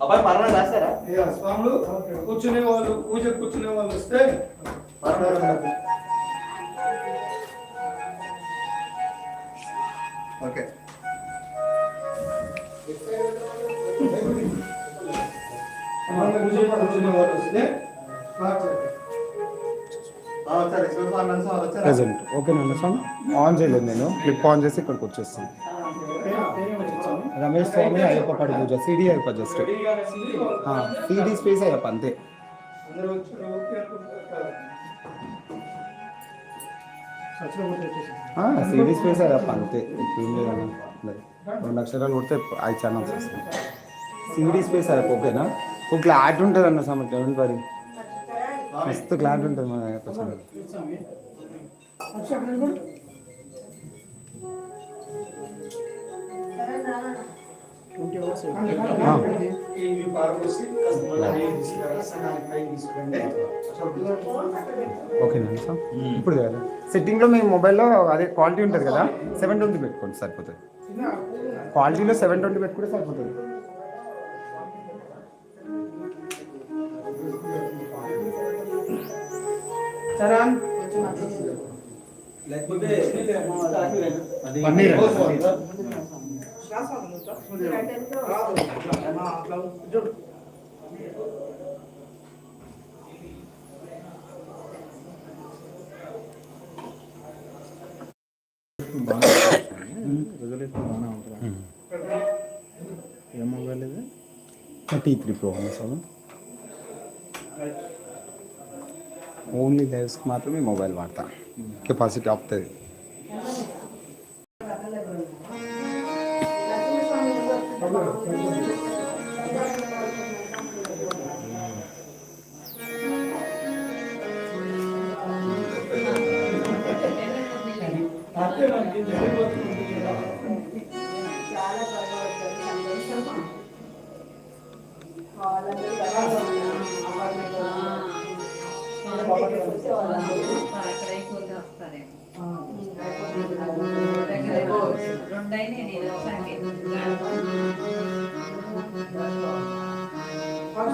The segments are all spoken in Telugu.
అబ్బాయి పర్వాలేదు రాస్తారా స్వాములు కూర్చునే వాళ్ళు పూజ కూర్చునే వాళ్ళు వస్తే ఓకే. కూర్చునే వాళ్ళు వస్తే మాట్లాడండి. సరే స్వామి ప్రెసెంట్. స్వామి ఆన్ చేయలేదు నేను. క్లిప్ ఆన్ చేసి ఇక్కడికి వచ్చేస్తాను. రమేష్ స్వామి అయ్యప్ప పడి పూజ. CD Ayyappa just. CD space Ayyappa అంతే. సిడి స్పేస్ అయ్యప్ప అంతే. ఇప్పుడు లేదన్న రెండు అక్షరాలు కొడితే ఐదు ఛానల్స్ వస్తాయి. సిడి స్పేస్ అయ్యప్ప ఓకేనా? ఒక యాడ్ ఉంటుంది అన్న స్వామి డోంట్ మస్తు క్లాట్ ఉంటుంది మన అయ్యప్ప ఛానల్ ఈ మీ పారబోసి కాస్త మళ్ళీ నెయ్యి తీసుకురా, సగానికి పైకి తీసుకురండి. ఓకేనా సార్ ఇప్పుడు కదా సెట్టింగ్లో మీ మొబైల్లో అదే క్వాలిటీ ఉంటుంది కదా సెవెన్ ట్వంటీ పెట్టుకోండి సరిపోతుంది. క్వాలిటీలో సెవెన్ ట్వంటీ పెట్టుకుంటే సరిపోతుంది. లేకపోతే పన్నీర్ ఏ మొబైల్ ఇది tea three pro sir only లైవ్స్కి మాత్రమే మొబైల్ వాడతా కెపాసిటీ ఆపుతుంది అంతే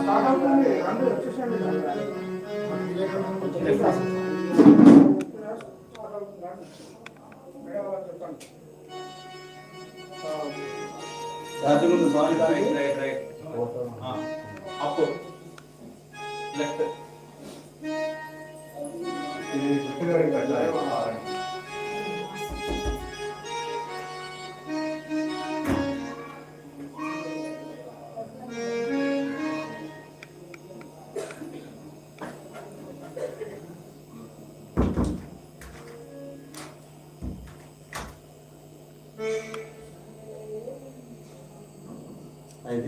స్టార్ట్ అవుతుంది అందరూ వచ్చేసండి రాత్రి ముందు స్వామి రైట్ రైట్ రైట్ అప్పు లెఫ్ట్ అది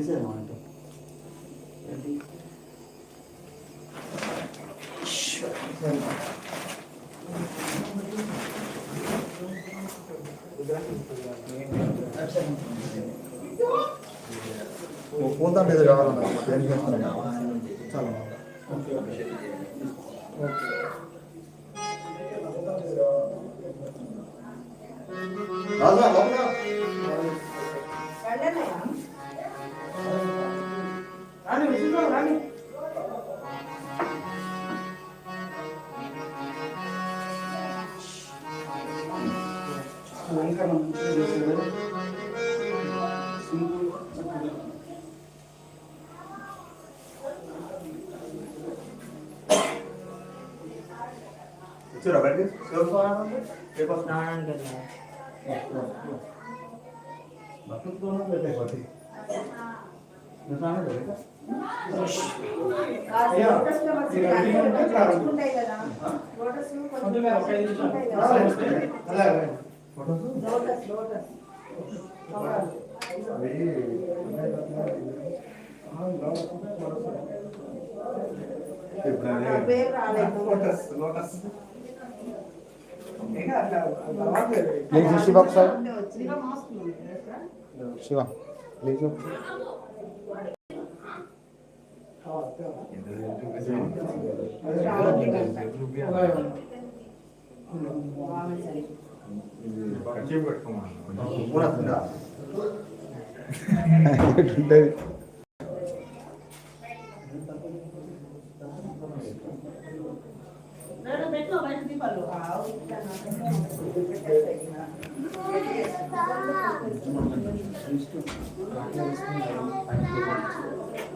సార్ అంటే ఫోన్ దాంట్లో ఏదో కావాలన్నా దేనికి వేస్తున్నా చాలా రాజా లోపల వెళ్ళలేదా? రాని విసుగు రాని ఇంకా మంచిగా చేశారు సింపుల్ చక్కగా వచ్చారా బయటికి శివస్వామి రేపు భక్తులతోనే పెట్టాయి పతి కాదు, అయ్యా, లోటస్ ప్లీజ్ శివ ఒకసారి శివ ప్లీజ్ ఎట్లుంటది నన్ను పెట్టు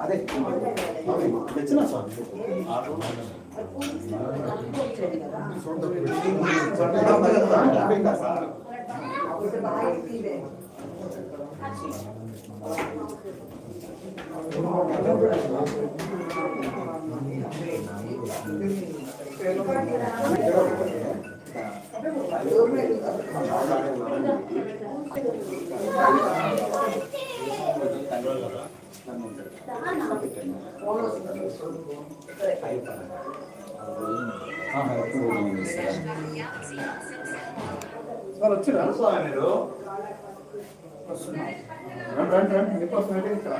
అదే తెచ్చిన స్వామి వాళ్ళు వచ్చిరా స్వామి మీరు రండి రండి రండి మీకోసం వెయిట్ చేస్తున్నా.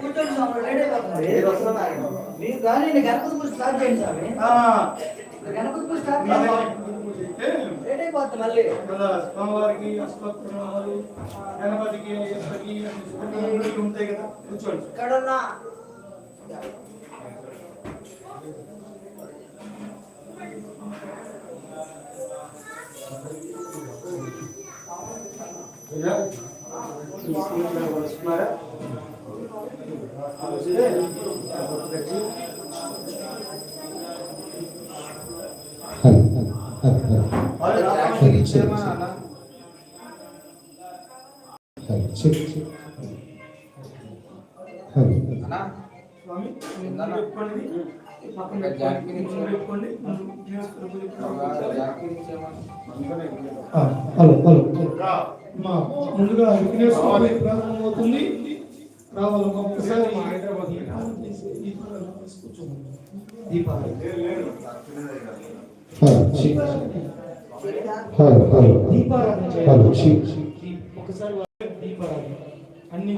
కూర్చోండి అయిపోతున్నారు. మీరు కానీ గణపతి పూజ స్టార్ట్ చేయండి స్వామి ఆ, గణపతి పూజ స్టార్ట్ చేయండి అయితే రెడీ అయిపోతుంది మళ్ళీ మన స్వామివారికి అష్టోత్తరాలు గణపతికి అయ్యప్పకి అందరికీ ఉంటాయి కదా కూర్చోండి ఇక్కడ ఉన్న అయ్యా, ఈ స్కూల్లో వస్తున్నారా? హలో హలో మా ముందుగా విఘ్నేశ్వర స్వామి ప్రారంభమవుతుంది రావాలి ఒక్కసారి హైదరాబాద్ హలో హలో ఒకసారి దీపారాధన. అన్ని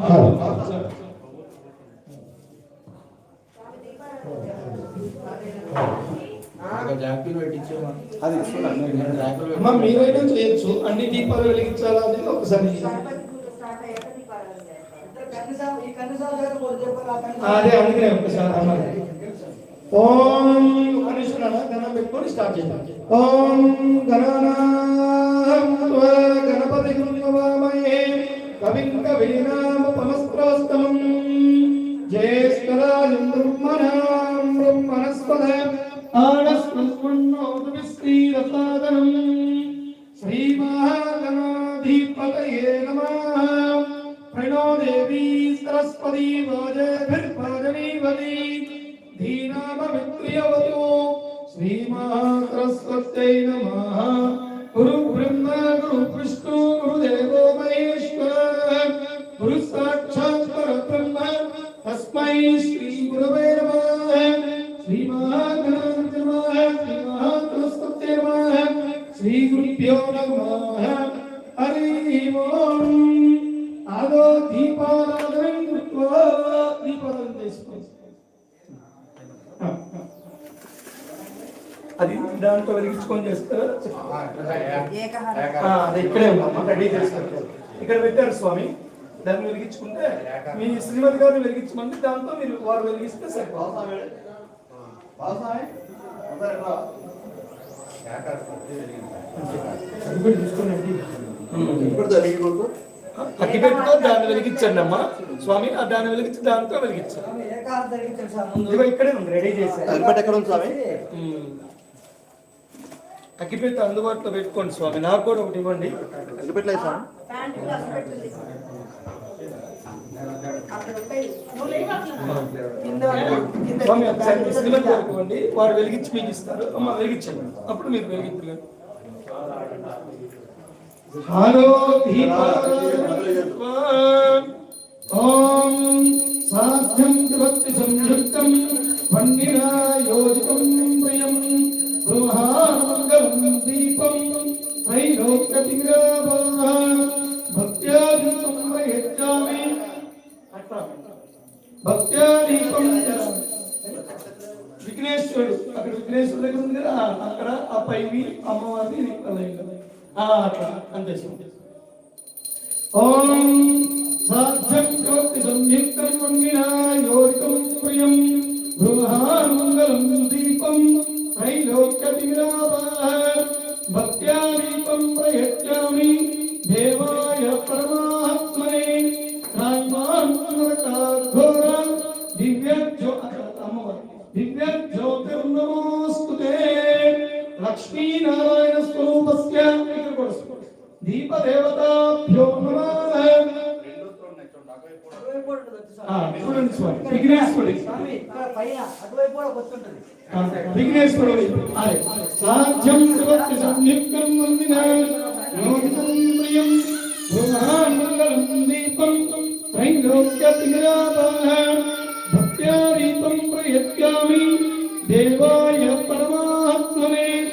అమ్మ మీరైనా చేయొచ్చు. అన్ని దీపాలు వెలిగించాలా అనేది ఒకసారి. అదే అందుకనే ఒకసారి ఓం కనిష్ఠున గణం పెట్టుకొని స్టార్ట్ చేద్దాం. ఓం గణనాం త్వా గణపతి కవిం కవీనామ పమస్త్రోస్తమం జ్యేష్ఠరాజం श्रीगुरुभ्यो नमः हरिः ओम् आदौ दीपाराधनं कृत्वा दीपाराधनं చేసుకోండి అది దాంట్లో వెలిగించుకొని చేస్తారా ఆ, అది ఇక్కడే ఉందమ్మా రెడీ చేస్తారు ఇక్కడ పెట్టారు స్వామి దాన్ని వెలిగించుకుంటే మీ శ్రీమతి గారిని వెలిగించమంది దాంతో మీరు వారు వెలిగిస్తే సరిపోతుంది పెట్టుకో దాన్ని వెలిగించండి అమ్మా స్వామి ఆ దాన్ని వెలిగించి దాంతో వెలిగించండి ఇక్కడే ఉంది రెడీ ఎక్కడ ఉంది స్వామి. అగ్గిపెట్టి అందుబాటులో పెట్టుకోండి స్వామి నాకు కూడా ఒకటి ఇవ్వండి. స్వామి? ప్యాంటు స్వామి ఒకసారి మీ శ్రీమతి వారు వెలిగించి మీకు ఇస్తారు. అమ్మ వెలిగించండి. అప్పుడు మీరు వెలిగించలేదు హలో ఓం సాధ్యం భక్తి సంయుక్తం వండినా యోజితం ప్రియం గృహామంగళం దీపం. త్రైలోక్యతిగ్రామः భక్త్యాదీపం భక్త్యాదీపం విఘ్నేశ్వరుడు అక్కడ విఘ్నేశ్వరుడు దగ్గర ఉంది కదా అక్కడ ఆ పైవి అమ్మవారిని అట్లా అంతే స్వామి. ఓం సాధ్యం కోటి సంయుక్తం ప్రియం బృహామంగళం దీపం త్రైలోక్యతిరావः భక్త్యాదీపం దీపదేవతాభ్యో నమః. విఘ్నేశ్వరుడి. విఘ్నేశ్వరుడి. సాధ్యం సంయుక్తం ప్రియం. బృహామంగళం దీపం భక్త్యాదీపం ప్రయత్యామి. దేవాయ పరమాత్మనే.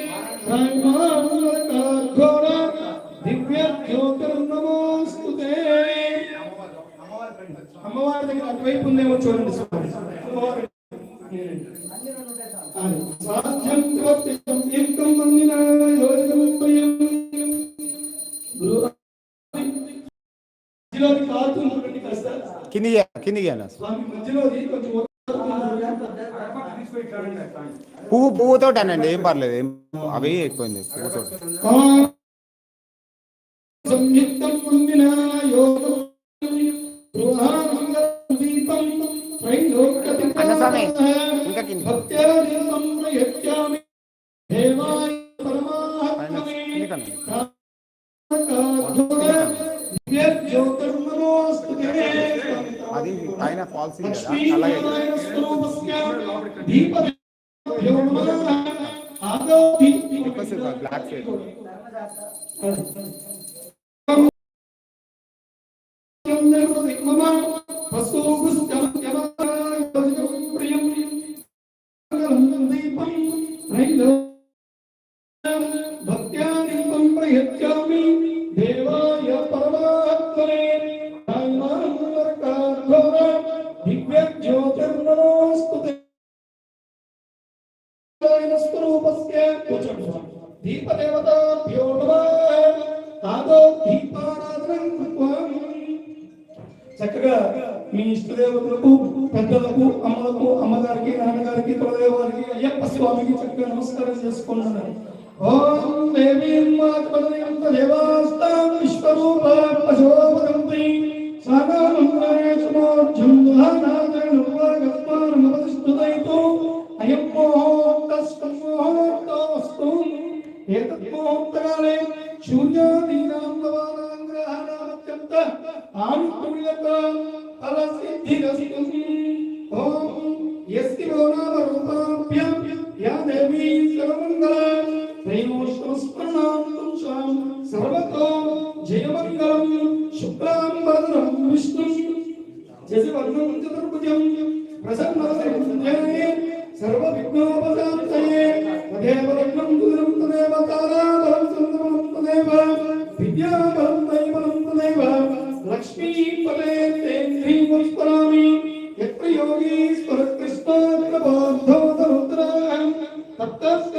అమ్మవారి దగ్గర అటువైపు ఉందేమో చూడండి స్వామి. అమ్మవారి సాధ్యం భక్తి సంయుక్తం వందినా యోగితం ప్రియం బృహ- మధ్యలోకి కాలుతుంది చూడండి కాస్త. కింది కింది స్వామి మధ్యలోది కొంచెం పువ్వు పువ్వుతో అనండి ఏం పర్లేదు ఏం అవి ఎక్కువైంది పువ్వుతో సంయుక్తం వందినా యోగం అది పైన ఫాల్స్ కదా అలాగే బ్లాక్ షేడ్ గారికి అమ్మగారికి నాన్నగారికి కులదేవారికి అయ్యప్ప స్వామికి చక్కగా నమస్కారం చేసుకున్నాను. ఓం దేవీ మాత్మ దేవా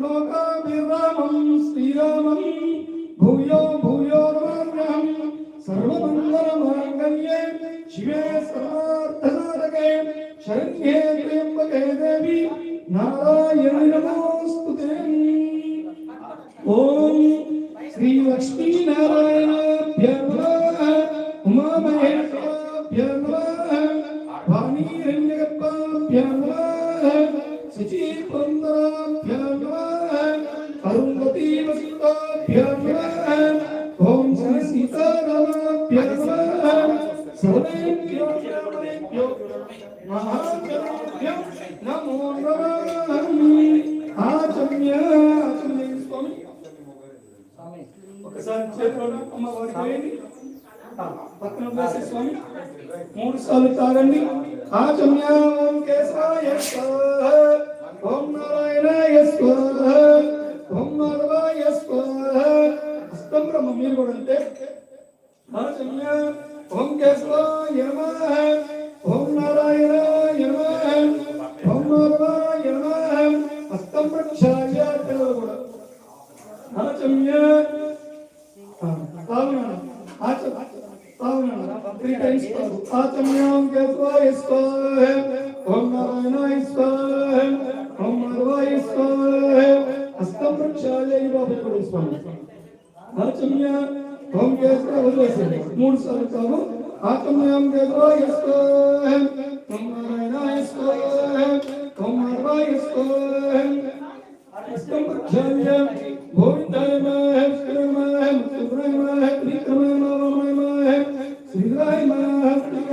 లోకాభిరామం శ్రీరామం భూయో భూయో రామ్యం సర్వమంగళ మాంగళ్యే శివే సర్వార్థనాథకే శరణ్యే త్ర్యంబకే దేవి నారాయణ నమోస్తుతే ఓం శ్రీ లక్ష్మీ అరుంధతీ వసుతాభ్య నమః ఓం శ్రీ సీతారామాభ్య నమః సర్వేభ్యో నమః మహాజనాభ్యో నమో నమః ఆచమ్య ఆచమ్య స్వామి ఒకసారి చేతులను అమ్మవారి పోయండి ఆ, పక్కన వేసే స్వామి మూడు సార్లు తాగండి ఆచమ్య ఓం కేశవాయ స్వాహ ఓం నారాయణాయ స్వాహ ఓం మాధవాయ స్వాహ హస్తం బ్రహ్మ మీరు కూడా అంటే ఆచమ్య ఓం కేశవాయ నమః. ఓం నారాయణాయ నమః. ఓం మాధవాయ నమః. హస్తం ప్రక్షాళ్య పిల్లలు కూడా ఆచమ్య తాగునాను ఆచ తాగునాను త్రీ టైమ్స్ ఆచమ్యాం కేశవాయ స్వాహ ఓం నారాయణాయ స్వాహ ఓం స్వాహ హస్తం ప్రక్షాళ్య బాబు కూడా స్వామి ఆచమ్య ఓం కేశవ వదిలేసేయండి మూడు సార్లు తాగు ఆచమ్యాం కేశవాయ స్వాహ ఓం నారాయణాయ స్వాహ ఓం మాధవాయ స్వాహ హస్తం ప్రక్షాళ్య గోవిందాయ నమః శ్రీరామాయ నమః శ్రీరామాయ శ్రీరామాయ శ్రీరామాయ శ్రీరామాయ శ్రీరామాయ